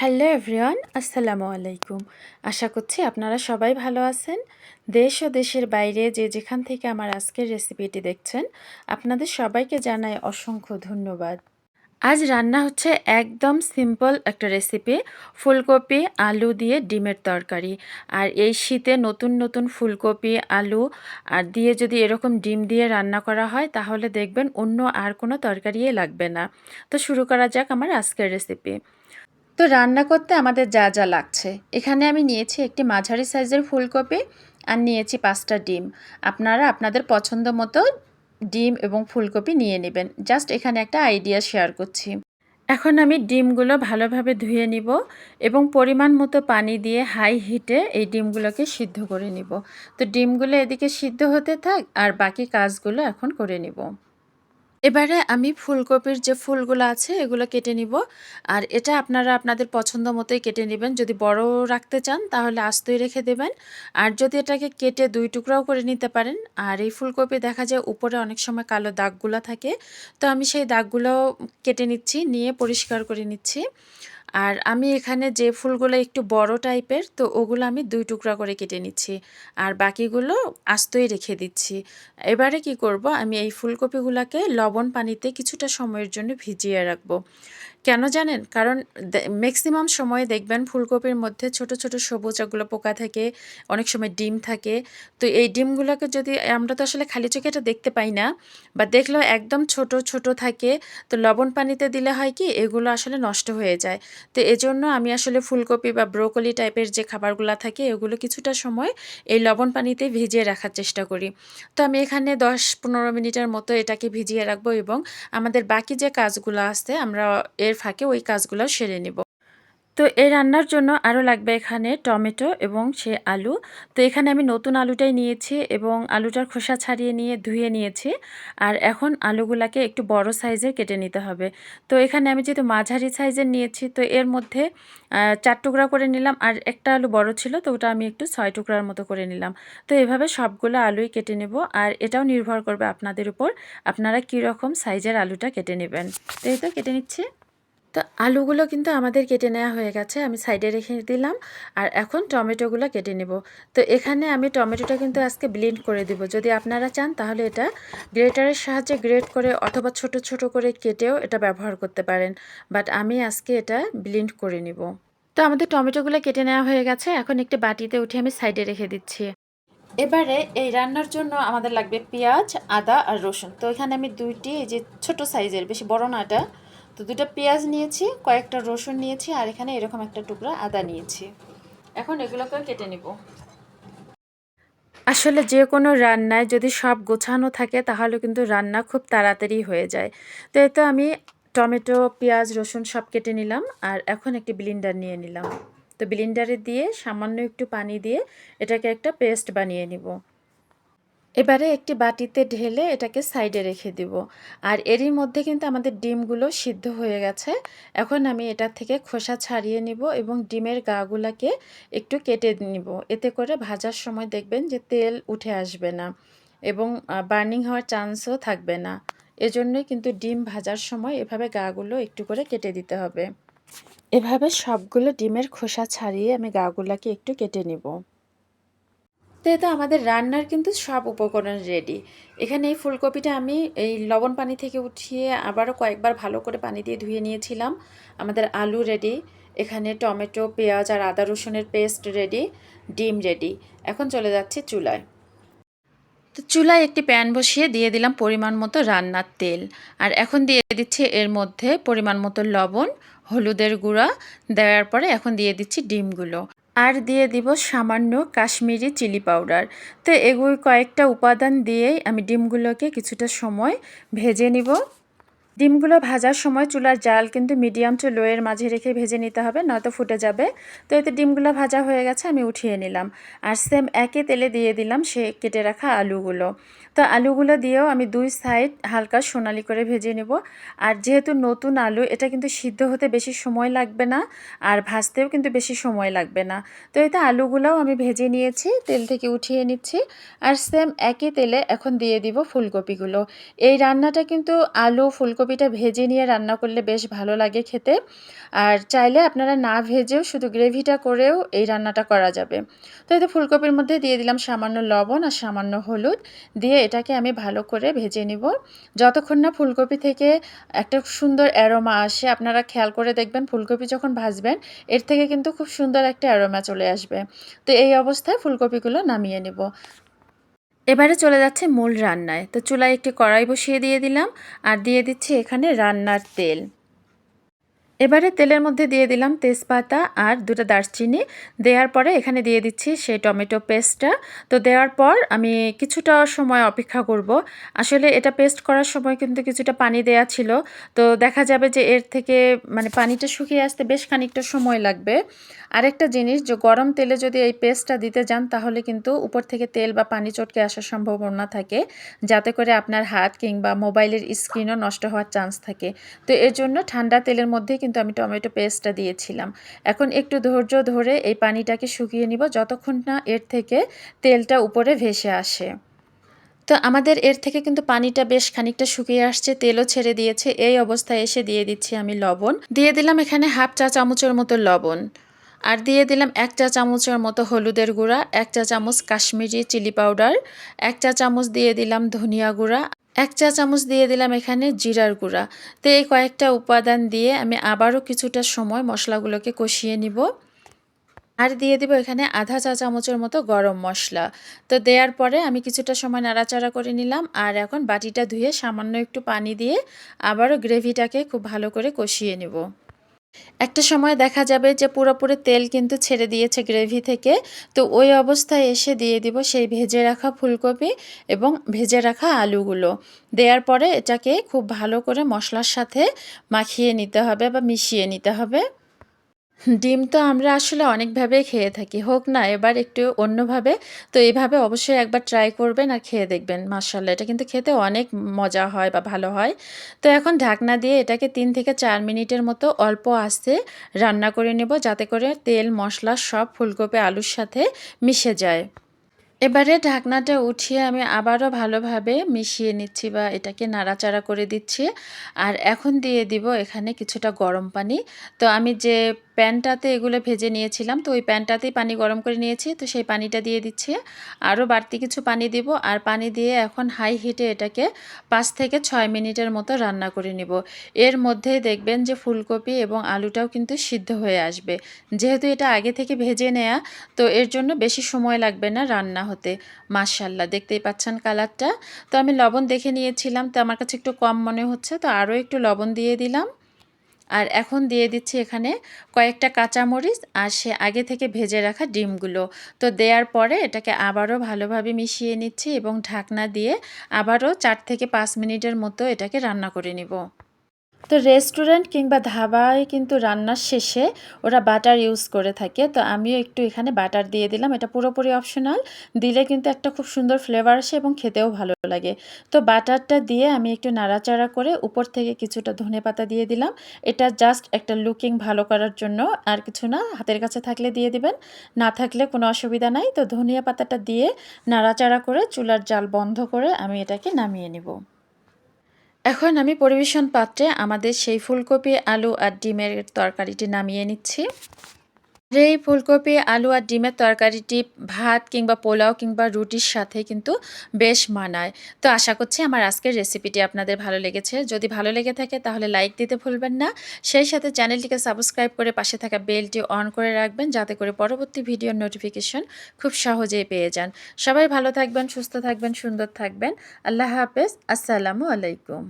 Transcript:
Hello everyone, আসসালামু আলাইকুম। আশা করছি আপনারা সবাই ভালো আছেন। দেশ ও দেশের বাইরে যে যেখান থেকে আমার আজকের রেসিপিটি দেখছেন, আপনাদের সবাইকে জানাই অসংখ্য ধন্যবাদ। আজ রান্না হচ্ছে একদম সিম্পল একটা রেসিপি, ফুলকপি, আলু দিয়ে ডিমের তরকারি। আর এই শীতে নতুন নতুন ফুলকপি, আলু আর দিয়ে যদি এরকম ডিম দিয়ে রান্না করা হয়, তাহলে দেখবেন অন্য আর কোনো তরকারিই লাগবে না। তো শুরু করা যাক আমার আজকের রেসিপি। তো রান্না করতে আমাদের যা যা লাগছে। এখানে আমি নিয়েছি একটি মাঝারি সাইজের ফুলকপি আর নিয়েছি পাঁচটা ডিম। আপনারা আপনাদের পছন্দ মতো ডিম এবং ফুলকপি নিয়ে নেবেন। জাস্ট এখানে একটা আইডিয়া শেয়ার করছি। এখন আমি ডিমগুলো ভালোভাবে ধুয়ে নিব এবং পরিমাণ মতো পানি দিয়ে হাই হিটে এই ডিমগুলোকে সিদ্ধ করে নিব। তো ডিমগুলো এদিকে সিদ্ধ হতে থাক আর বাকি কাজগুলো এখন করে নিব। এবারে আমি ফুলকপির যে ফুলগুলো আছে, এগুলো কেটে নিব। আর এটা আপনারা আপনাদের পছন্দ মতোই কেটে নেবেন। যদি বড় রাখতে চান, তাহলে আস্তই রেখে দেবেন। আর যদি এটাকে কেটে দুই টুকরাও করে নিতে পারেন, আর এই ফুলকপি দেখা যায় উপরে অনেক সময় কালো দাগগুলো থাকে। তো আমি সেই দাগগুলো কেটে নিচ্ছি, নিয়ে পরিষ্কার করে নিচ্ছি। আর আমি এখানে যে ফুলগুলো একটু বড় টাইপের, তো ওগুলো আমি দুই টুকরা করে কেটে নিচ্ছি। আর বাকিগুলো আস্তই রেখে দিচ্ছি। এবারে কি করব, আমি এই ফুলকপিগুলোকে লবণ পানিতে কিছুটা সময়ের জন্য ভিজিয়ে রাখব। কেন জানেন? কারণ ম্যাক্সিমাম সময়ে দেখবেন ফুলকপির মধ্যে ছোট ছোট সবুজ ওগুলো পোকা থাকে, অনেক সময় ডিম থাকে। তো এই ডিমগুলোকে যদি, আমরা তো আসলে খালি চোখে এটা দেখতে পাই না বা দেখলেও একদম ছোট ছোট থাকে। তো লবণ পানিতে দিলে হয় কি, এগুলো আসলে নষ্ট হয়ে যায়। তো এজন্য আমি আসলে ফুলকপি বা ব্রোকলি টাইপের যে খাবারগুলো থাকে, এগুলো কিছুটা সময় এই লবণ পানিতে ভিজিয়ে রাখার চেষ্টা করি। তো আমি এখানে দশ পনেরো মিনিটের মতো এটাকে ভিজিয়ে রাখব এবং আমাদের বাকি যে কাজগুলো আছে, আমরা এর ফাঁকে ওই কাজগুলো সেরে নেব। তো এই রান্নার জন্য আরও লাগবে এখানে টমেটো এবং সে আলু। তো এখানে আমি নতুন আলুটাই নিয়েছি এবং আলুটার খোসা ছাড়িয়ে নিয়ে ধুয়ে নিয়েছি। আর এখন আলুগুলাকে একটু বড় সাইজের কেটে নিতে হবে। তো এখানে আমি যেহেতু মাঝারি সাইজের নিয়েছি, তো এর মধ্যে চার টুকরা করে নিলাম আর একটা আলু বড় ছিল, তো ওটা আমি একটু ছয় টুকরার মতো করে নিলাম। তো এভাবে সবগুলো আলুই কেটে নেব আর এটাও নির্ভর করবে আপনাদের উপর, আপনারা কীরকম সাইজের আলুটা কেটে নেবেন। তো এই তো কেটে নিচ্ছি। তো আলুগুলো কিন্তু আমাদের কেটে নেওয়া হয়ে গেছে, আমি সাইডে রেখে দিলাম, আর এখন টমেটোগুলো কেটে নেব। তো এখানে আমি টমেটোটা কিন্তু আজকে ব্লেন্ড করে দেব। যদি আপনারা চান, তাহলে এটা গ্রেটারের সাহায্যে গ্রেট করে অথবা ছোট ছোট করে কেটেও এটা ব্যবহার করতে পারেন। বাট আমি আজকে এটা ব্লেন্ড করে নিব। তো আমাদের টমেটোগুলো কেটে নেওয়া হয়ে গেছে, এখন একটি বাটিতে উঠে আমি সাইডে রেখে দিচ্ছি। এবারে এই রান্নার জন্য আমাদের লাগবে পেঁয়াজ, আদা আর রসুন। তো এখানে আমি দুইটি, এই যে ছোট সাইজের বেশি বড় না এটা তো দুটো পেঁয়াজ নিয়েছি, কয়েকটা রসুন নিয়েছি, আর এখানে এরকম একটা টুকরা আদা নিয়েছি। এখন এগুলোকে কেটে নিব। আসলে যে কোনো রান্নায় যদি সব গোছানো থাকে, তাহলে কিন্তু রান্না খুব তাড়াতাড়ি হয়ে যায়। তো এতে আমি টমেটো, পেঁয়াজ, রসুন সব কেটে নিলাম, আর এখন একটি ব্লিন্ডার নিয়ে নিলাম। তো ব্লিন্ডারে দিয়ে সামান্য একটু পানি দিয়ে এটাকে একটা পেস্ট বানিয়ে নিব। এবারে একটি বাটিতে ঢেলে এটাকে সাইডে রেখে দিব। আর এরই মধ্যে কিন্তু আমাদের ডিমগুলো সিদ্ধ হয়ে গেছে। এখন আমি এটা থেকে খোসা ছাড়িয়ে নিব এবং ডিমের গাগুলাকে একটু কেটে নিব। এতে করে ভাজার সময় দেখবেন যে তেল উঠে আসবে না এবং বার্নিং হওয়ার চান্সও থাকবে না। এজন্যই কিন্তু ডিম ভাজার সময় এভাবে গাগুলো একটু করে কেটে দিতে হবে। এভাবে সবগুলো ডিমের খোসা ছাড়িয়ে আমি গাগুলাকে একটু কেটে নিব। তো আমাদের রান্নার কিন্তু সব উপকরণ রেডি এখানে এই ফুলকপিটা আমি এই লবণ পানি থেকে উঠিয়ে আবারও কয়েকবার ভালো করে পানি দিয়ে ধুয়ে নিয়েছিলাম। আমাদের আলু রেডি এখানে টমেটো, পেঁয়াজ আর আদা রসুনের পেস্ট রেডি ডিম রেডি এখন চলে যাচ্ছে চুলায়। তো চুলায় একটি প্যান বসিয়ে দিয়ে দিলাম পরিমাণ মতো রান্নার তেল। আর এখন দিয়ে দিচ্ছি এর মধ্যে পরিমাণ মতো লবণ, হলুদের গুঁড়া, দেওয়ার পরে এখন দিয়ে দিচ্ছি ডিমগুলো। আর দিয়ে দিব সামান্য কাশ্মীরি চিলি পাউডার। তো এগুলো কয়েকটা উপাদান দিয়েই আমি ডিমগুলোকে কিছুটা সময় ভেজে নিব। ডিমগুলো ভাজার সময় চুলার জাল কিন্তু মিডিয়াম টু লোয়ের মাঝে রেখে ভেজে নিতে হবে, নয়তো ফুটে যাবে। তো এতে ডিমগুলো ভাজা হয়ে গেছে, আমি উঠিয়ে নিলাম। আর সেম একই তেলে দিয়ে দিলাম সে কেটে রাখা আলুগুলো। তো আলুগুলো দিয়েও আমি দুই সাইড হালকা সোনালি করে ভেজে নেব। আর যেহেতু নতুন আলু, এটা কিন্তু সিদ্ধ হতে বেশি সময় লাগবে না, আর ভাজতেও কিন্তু বেশি সময় লাগবে না। তো এতে আলুগুলোও আমি ভেজে নিয়েছি, তেল থেকে উঠিয়ে নিচ্ছি। আর সেম একই তেলে এখন দিয়ে দিব ফুলকপিগুলো। এই রান্নাটা কিন্তু আলু, ফুলকপি ফুলকপিটা ভেজে নিয়ে রান্না করলে বেশ ভালো লাগে খেতে। আর চাইলে আপনারা না ভেজেও শুধু গ্রেভিটা করেও এই রান্নাটা করা যাবে। তো এতে ফুলকপির মধ্যে দিয়ে দিলাম সামান্য লবণ আর সামান্য হলুদ। দিয়ে এটাকে আমি ভালো করে ভেজে নিব। যতক্ষণ না ফুলকপি থেকে একটা সুন্দর অ্যারোমা আসে, আপনারা খেয়াল করে দেখবেন ফুলকপি যখন ভাজবেন, এর থেকে কিন্তু খুব সুন্দর একটা অ্যারোমা চলে আসবে। তো এই অবস্থায় ফুলকপিগুলো নামিয়ে নেব। এবারে চলে যাচ্ছে মূল রান্নায়। তো চুলায় একটি কড়াই বসিয়ে দিয়ে দিলাম আর দিয়ে দিচ্ছি এখানে রান্নার তেল। এবারে তেলের মধ্যে দিয়ে দিলাম তেজপাতা আর দুটো দারচিনি। দেওয়ার পরে এখানে দিয়ে দিচ্ছি সেই টমেটো পেস্টটা। তো দেওয়ার পর আমি কিছুটা সময় অপেক্ষা করব। আসলে এটা পেস্ট করার সময় কিন্তু কিছুটা পানি দেয়া ছিল। তো দেখা যাবে যে এর থেকে মানে পানিটা শুকিয়ে আসতে বেশ খানিকটা সময় লাগবে। আরেকটা জিনিস, যে গরম তেলে যদি এই পেস্টটা দিতে যান, তাহলে কিন্তু উপর থেকে তেল বা পানি চটকে আসার সম্ভাবনা থাকে। যাতে করে আপনার হাত কিংবা মোবাইলের স্ক্রিনও নষ্ট হওয়ার চান্স থাকে। তো এর জন্য ঠান্ডা তেলের মধ্যে কিন্তু আমি টমেটো পেস্টটা দিয়েছিলাম। এখন একটু ধৈর্য ধরে এই পানিটাকে শুকিয়ে নিব যতক্ষণ না এর থেকে তেলটা উপরে ভেসে আসে। তো আমাদের এর থেকে কিন্তু পানিটা বেশ খানিকটা শুকিয়ে আসছে, তেলও ছেড়ে দিয়েছে। এই অবস্থায় এসে দিয়ে দিচ্ছি আমি লবণ। দিয়ে দিলাম এখানে হাফ চা চামচের মতো লবণ। আর দিয়ে দিলাম এক চা চামচের মতো হলুদের গুঁড়া, এক চা চামচ কাশ্মীরি চিলি পাউডার, এক চা চামচ দিয়ে দিলাম ধনিয়া গুঁড়া এক চা চামচ দিয়ে দিলাম এখানে জিরার গুঁড়া। তো এই কয়েকটা উপাদান দিয়ে আমি আবারও কিছুটা সময় মশলাগুলোকে কষিয়ে নিব। আর দিয়ে দিব এখানে আধা চা চামচের মতো গরম মশলা। তো দেওয়ার পরে আমি কিছুটা সময় নাড়াচাড়া করে নিলাম আর এখন বাটিটা ধুয়ে সামান্য একটু পানি দিয়ে আবারও গ্রেভিটাকে খুব ভালো করে কষিয়ে নেব। একটা সময় দেখা যাবে যে পুরোপুরি তেল কিন্তু ছেড়ে দিয়েছে গ্রেভি থেকে, তো ওই অবস্থায় এসে দিয়ে দিব সেই ভেজে রাখা ফুলকপি এবং ভেজে রাখা আলুগুলো। দেওয়ার পরে এটাকে খুব ভালো করে মশলার সাথে মাখিয়ে নিতে হবে বা মিশিয়ে নিতে হবে। ডিম তো আমরা আসলে অনেকভাবে খেয়ে থাকি, হোক না, এবার একটু অন্যভাবে। তো এইভাবে অবশ্যই একবার ট্রাই করবেন আর খেয়ে দেখবেন মার্শাল্লাহ এটা কিন্তু খেতে অনেক মজা হয় বা ভালো হয়। তো এখন ঢাকনা দিয়ে এটাকে তিন থেকে চার মিনিটের মতো অল্প আস্তে রান্না করে নেব, যাতে করে তেল, মশলা সব ফুলকপি, আলুর সাথে মিশে যায়। এবারে ঢাকনাটা উঠিয়ে আমি আবারও ভালোভাবে মিশিয়ে নিচ্ছি বা এটাকে নাড়াচাড়া করে দিচ্ছি। আর এখন দিয়ে দিব এখানে কিছুটা গরম পানি। তো আমি যে প্যানটাতে এগুলো ভেজে নিয়েছিলাম, তো ওই প্যানটাতেই পানি গরম করে নিয়েছি। তো সেই পানিটা দিয়ে দিচ্ছি। আরও বাড়তি কিছু পানি দিব। আর পানি দিয়ে এখন হাই হিটে এটাকে পাঁচ থেকে ছয় মিনিটের মতো রান্না করে নিব। এর মধ্যে দেখবেন যে ফুলকপি এবং আলুটাও কিন্তু সিদ্ধ হয়ে আসবে। যেহেতু এটা আগে থেকে ভেজে নেয়া, তো এর জন্য বেশি সময় লাগবে না রান্না হতে মাশাল্লাহ দেখতেই পাচ্ছেন কালারটা। তো আমি লবণ দেখে নিয়েছিলাম, তো আমার কাছে একটু কম মনে হচ্ছে, তো আরও একটু লবণ দিয়ে দিলাম। আর এখন দিয়ে দিচ্ছি এখানে কয়েকটা কাঁচামরিচ আর সে আগে থেকে ভেজে রাখা ডিমগুলো। তো দেওয়ার পরে এটাকে আবারও ভালোভাবে মিশিয়ে নিচ্ছি এবং ঢাকনা দিয়ে আবারও চার থেকে পাঁচ মিনিটের মতো এটাকে রান্না করে নিব। তো রেস্টুরেন্ট কিংবা ধাবায় কিন্তু রান্নার শেষে ওরা বাটার ইউজ করে থাকে। তো আমিও একটু এখানে বাটার দিয়ে দিলাম। এটা পুরোপুরি অপশনাল দিলে কিন্তু একটা খুব সুন্দর ফ্লেভার আসে এবং খেতেও ভালো লাগে। তো বাটারটা দিয়ে আমি একটু নাড়াচাড়া করে উপর থেকে কিছুটা ধনে পাতা দিয়ে দিলাম। এটা জাস্ট একটা লুকিং ভালো করার জন্য। আর কিছু না, হাতের কাছে থাকলে দিয়ে দিবেন। না থাকলে কোনো অসুবিধা নাই। তো ধনিয়া পাতাটা দিয়ে নাড়াচাড়া করে চুলার জাল বন্ধ করে আমি এটাকে নামিয়ে নিব। এখন আমি পরিবেশন পাত্রে আমাদের সেই ফুলকপি আলু আর ডিমের তরকারিটি নামিয়ে নিচ্ছি। এই ফুলকপি, আলু আর ডিমের তরকারিটি ভাত কিংবা পোলাও কিংবা রুটির সাথে কিন্তু বেশ মানায়। তো আশা করছি আমার আজকের রেসিপিটি আপনাদের ভালো লেগেছে। যদি ভালো লেগে থাকে তাহলে লাইক দিতে ভুলবেন না। সেই সাথে চ্যানেলটিকে সাবস্ক্রাইব করে পাশে থাকা বেলটি অন করে রাখবেন যাতে করে পরবর্তী ভিডিওর নোটিফিকেশন খুব সহজেই পেয়ে যান। সবাই ভালো থাকবেন, সুস্থ থাকবেন, সুন্দর থাকবেন। আল্লাহ হাফেজ। আসসালামু আলাইকুম।